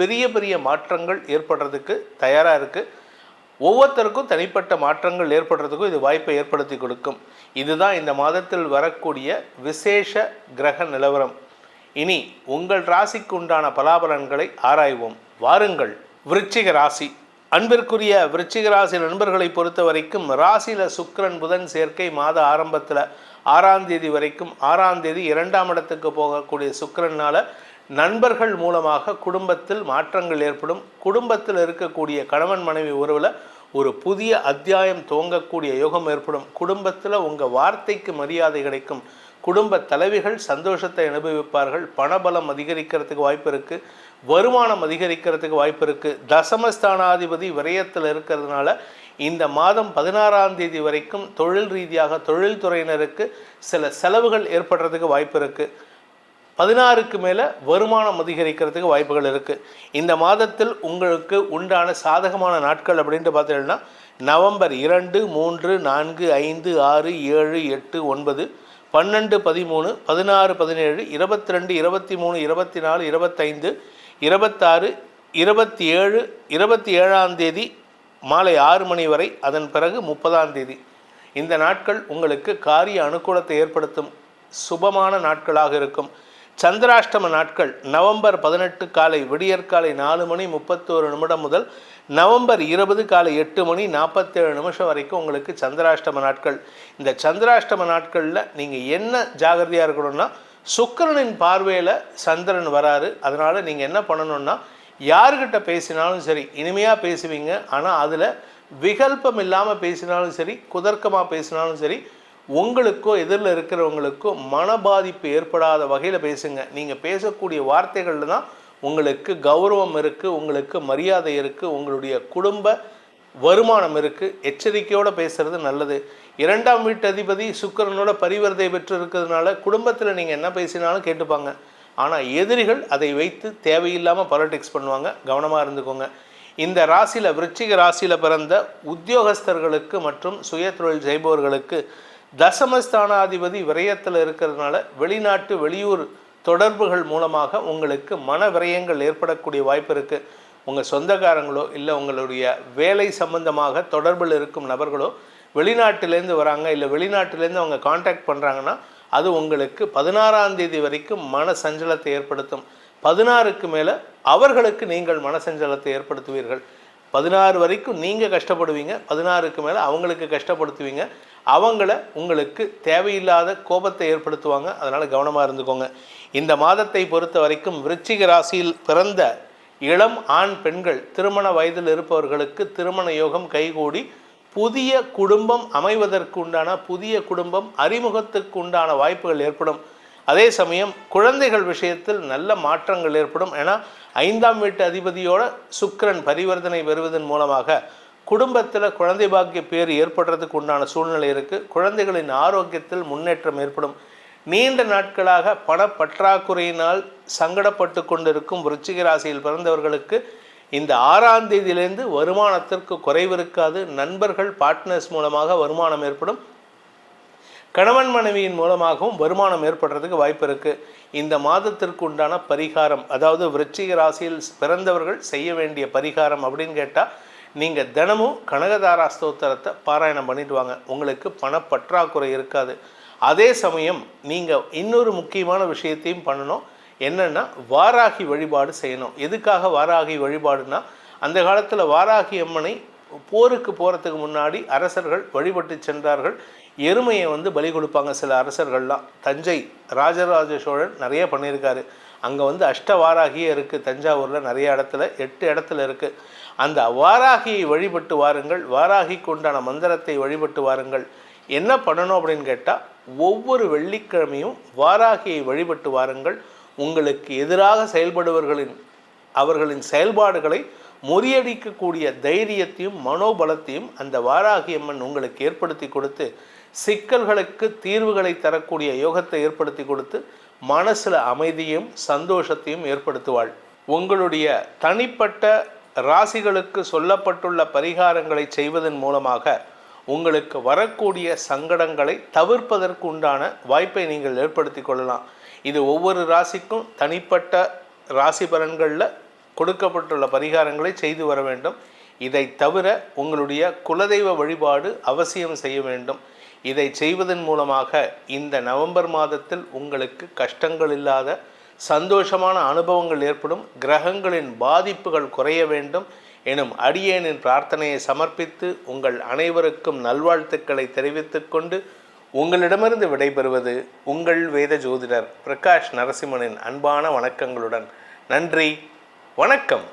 பெரிய பெரிய மாற்றங்கள் ஏற்படுறதுக்கு தயாராக இருக்குது ஒவ்வொருத்தருக்கும் தனிப்பட்ட மாற்றங்கள் ஏற்படுறதுக்கும் இது வாய்ப்பை ஏற்படுத்தி கொடுக்கும். இதுதான் இந்த மாதத்தில் வரக்கூடிய விசேஷ கிரக நிலவரம். இனி உங்கள் ராசிக்கு உண்டான பலாபலன்களை ஆராய்வோம். வாருங்கள். விருச்சிக ராசி. அன்பிற்குரிய விருச்சிக ராசி நண்பர்களை பொறுத்த வரைக்கும் ராசியில் சுக்கிரன் புதன் சேர்க்கை மாத ஆரம்பத்தில் ஆறாம் தேதி வரைக்கும் ஆறாம் தேதி இரண்டாம் இடத்துக்கு போகக்கூடிய சுக்கரனால் நண்பர்கள் மூலமாக குடும்பத்தில் மாற்றங்கள் ஏற்படும். குடும்பத்தில் இருக்கக்கூடிய கணவன் மனைவி உறவில் ஒரு புதிய அத்தியாயம் துவங்கக்கூடிய யோகம் ஏற்படும். குடும்பத்தில் உங்கள் வார்த்தைக்கு மரியாதை கிடைக்கும். குடும்ப தலைவிகள் சந்தோஷத்தை அனுபவிப்பார்கள். பணபலம் அதிகரிக்கிறதுக்கு வாய்ப்பு இருக்குது வருமானம் அதிகரிக்கிறதுக்கு வாய்ப்பு இருக்குது தசமஸ்தானாதிபதி விரயத்தில் இருக்கிறதுனால இந்த மாதம் பதினாறாம் தேதி வரைக்கும் தொழில் ரீதியாக தொழில்துறையினருக்கு சில செலவுகள் ஏற்படுறதுக்கு வாய்ப்பு இருக்குது பதினாறுக்கு மேலே வருமானம் அதிகரிக்கிறதுக்கு வாய்ப்புகள் இருக்குது இந்த மாதத்தில் உங்களுக்கு உண்டான சாதகமான நாட்கள் அப்படின்ட்டு பார்த்தீங்கன்னா நவம்பர் இரண்டு மூன்று நான்கு ஐந்து ஆறு ஏழு எட்டு ஒன்பது பன்னெண்டு பதிமூணு பதினாறு பதினேழு இருபத்தி ரெண்டு இருபத்தி மூணு இருபத்தி நாலு இருபத்தைந்து இருபத்தாறு இருபத்தி ஏழு இருபத்தி ஏழாம் தேதி மாலை ஆறு மணி வரை அதன் பிறகு முப்பதாம் தேதி. இந்த நாட்கள் உங்களுக்கு காரிய அனுகூலத்தை ஏற்படுத்தும். சுபமான நாட்களாக இருக்கும். சந்திராஷ்டம நாட்கள் நவம்பர் பதினெட்டு காலை விடியற்காலை நாலு மணி முப்பத்தோரு நிமிடம் முதல் நவம்பர் இருபது காலை எட்டு மணி நாற்பத்தேழு நிமிஷம் வரைக்கும் உங்களுக்கு சந்திராஷ்டம நாட்கள். இந்த சந்திராஷ்டம நாட்களில் நீங்கள் என்ன ஜாகிரதையாக இருக்கணும்னா சுக்கரனின் பார்வையில் சந்திரன் வராரு. அதனால் நீங்கள் என்ன பண்ணணும்னா யார்கிட்ட பேசினாலும் சரி இனிமையாக பேசுவீங்க. ஆனால் அதில் விகல்பம் இல்லாமல் பேசினாலும் சரி குதர்க்கமாக பேசினாலும் சரி உங்களுக்கோ எதிரில் இருக்கிறவங்களுக்கோ மன பாதிப்பு ஏற்படாத வகையில் பேசுங்க. நீங்கள் பேசக்கூடிய வார்த்தைகளில் தான் உங்களுக்கு கௌரவம் இருக்குது உங்களுக்கு மரியாதை இருக்குது உங்களுடைய குடும்ப வருமானம் இருக்குது எச்சரிக்கையோடு பேசுறது நல்லது. இரண்டாம் வீட்டு அதிபதி சுக்கிரனோட பரிவர்த்தை பெற்று இருக்கிறதுனால குடும்பத்தில் நீங்கள் என்ன பேசினாலும் கேட்டுப்பாங்க. ஆனால் எதிரிகள் அதை வைத்து தேவையில்லாமல் பாலிடிக்ஸ் பண்ணுவாங்க. கவனமாக இருந்துக்கோங்க. இந்த ராசியில் விருச்சிக ராசியில் பிறந்த உத்தியோகஸ்தர்களுக்கு மற்றும் சுய தொழில் செய்பவர்களுக்கு தசமஸ்தானாதிபதி விரயத்தில் இருக்கிறதுனால வெளிநாட்டு வெளியூர் தொடர்புகள் மூலமாக உங்களுக்கு மன விரயங்கள் ஏற்படக்கூடிய வாய்ப்பு இருக்குது உங்கள் சொந்தக்காரங்களோ இல்லை உங்களுடைய வேலை சம்பந்தமாக தொடர்பில் இருக்கும் நபர்களோ வெளிநாட்டிலேருந்து வராங்க இல்லை வெளிநாட்டிலேருந்து அவங்க காண்டாக்ட் பண்ணுறாங்கன்னா அது உங்களுக்கு பதினாறாம் தேதி வரைக்கும் மன சஞ்சலத்தை ஏற்படுத்தும். பதினாறுக்கு மேலே அவர்களுக்கு நீங்கள் மன சஞ்சலத்தை ஏற்படுத்துவீர்கள். பதினாறு வரைக்கும் நீங்கள் கஷ்டப்படுவீங்க பதினாறுக்கு மேலே அவங்களுக்கு கஷ்டப்படுத்துவீங்க. அவங்கள உங்களுக்கு தேவையில்லாத கோபத்தை ஏற்படுத்துவாங்க. அதனால் கவனமாக இருந்துக்கோங்க. இந்த மாதத்தை பொறுத்த வரைக்கும் விருச்சிக ராசியில் பிறந்த இளம் ஆண் பெண்கள் திருமண வயதில் இருப்பவர்களுக்கு திருமண யோகம் கைகூடி புதிய குடும்பம் அமைவதற்கு உண்டான புதிய குடும்பம் அறிமுகத்துக்கு உண்டான வாய்ப்புகள் ஏற்படும். அதே சமயம் குழந்தைகள் விஷயத்தில் நல்ல மாற்றங்கள் ஏற்படும். ஏன்னா ஐந்தாம் வீட்டு அதிபதியோட சுக்கரன் பரிவர்த்தனை பெறுவதன் மூலமாக குடும்பத்தில் குழந்தை பாக்கிய பேர் ஏற்படுறதுக்கு உண்டான சூழ்நிலை இருக்குது குழந்தைகளின் ஆரோக்கியத்தில் முன்னேற்றம் ஏற்படும். நீண்ட நாட்களாக பணப்பற்றாக்குறையினால் சங்கடப்பட்டு கொண்டிருக்கும் விருச்சிக ராசியில் பிறந்தவர்களுக்கு இந்த ஆறாம் தேதியிலேருந்து வருமானத்திற்கு குறைவு இருக்காது. நண்பர்கள் பார்ட்னர்ஸ் மூலமாக வருமானம் ஏற்படும். கணவன் மனைவியின் மூலமாகவும் வருமானம் ஏற்படுறதுக்கு வாய்ப்பு இருக்குது இந்த மாதத்திற்கு உண்டான பரிகாரம் அதாவது விருச்சிக ராசியில் பிறந்தவர்கள் செய்ய வேண்டிய பரிகாரம் அப்படின்னு கேட்டால் நீங்கள் தினமும் கனகதாரா ஸ்தோத்திரத்தை பாராயணம் பண்ணிட்டு வாங்க. உங்களுக்கு பணப்பற்றாக்குறை இருக்காது. அதே சமயம் நீங்கள் இன்னொரு முக்கியமான விஷயத்தையும் பண்ணணும். என்னென்னா வாராகி வழிபாடு செய்யணும். எதுக்காக வாராகி வழிபாடுனா அந்த காலத்தில் வாராகி அம்மனை போருக்கு போகிறதுக்கு முன்னாடி அரசர்கள் வழிபட்டு சென்றார்கள். எருமையை வந்து பலி கொடுப்பாங்க சில அரசர்கள்லாம். தஞ்சை ராஜராஜ சோழன் நிறைய பண்ணியிருக்காரு. அங்கே வந்து அஷ்டவாராகியே இருக்குது தஞ்சாவூரில் நிறைய இடத்துல எட்டு இடத்துல இருக்குது அந்த வாராகியை வழிபட்டு வாருங்கள். வாராகிக்கு உண்டான மந்திரத்தை வழிபட்டு வாருங்கள். என்ன பண்ணணும் அப்படின்னு கேட்டால் ஒவ்வொரு வெள்ளிக்கிழமையும் வாராகியை வழிபட்டு வாருங்கள். உங்களுக்கு எதிராக செயல்படுவர்களின் அவர்களின் செயல்பாடுகளை முறியடிக்கக்கூடிய தைரியத்தையும் மனோபலத்தையும் அந்த வாராகியம்மன் உங்களுக்கு ஏற்படுத்தி கொடுத்து சிக்கல்களுக்கு தீர்வுகளை தரக்கூடிய யோகத்தை ஏற்படுத்தி கொடுத்து மனசில் அமைதியும் சந்தோஷத்தையும் ஏற்படுத்துவாள். உங்களுடைய தனிப்பட்ட ராசிகளுக்கு சொல்லப்பட்டுள்ள பரிகாரங்களை செய்வதன் மூலமாக உங்களுக்கு வரக்கூடிய சங்கடங்களை தவிர்ப்பதற்கு உண்டான வாய்ப்பை நீங்கள் ஏற்படுத்தி கொள்ளலாம். இது ஒவ்வொரு ராசிக்கும் தனிப்பட்ட ராசி பலன்களில் கொடுக்கப்பட்டுள்ள பரிகாரங்களை செய்து வர வேண்டும். இதை தவிர உங்களுடைய குலதெய்வ வழிபாடு அவசியம் செய்ய வேண்டும். இதை செய்வதன் மூலமாக இந்த நவம்பர் மாதத்தில் உங்களுக்கு கஷ்டங்கள் இல்லாத சந்தோஷமான அனுபவங்கள் ஏற்படும் கிரகங்களின் பாதிப்புகள் குறைய வேண்டும் எனும் அடியேனின் பிரார்த்தனையை சமர்ப்பித்து உங்கள் அனைவருக்கும் நல்வாழ்த்துக்களை தெரிவித்துக் கொண்டு உங்களிடமிருந்து விடைபெறுவது உங்கள் வேத ஜோதிடர் பிரகாஷ் நரசிம்மனின் அன்பான வணக்கங்களுடன். நன்றி. வணக்கம்.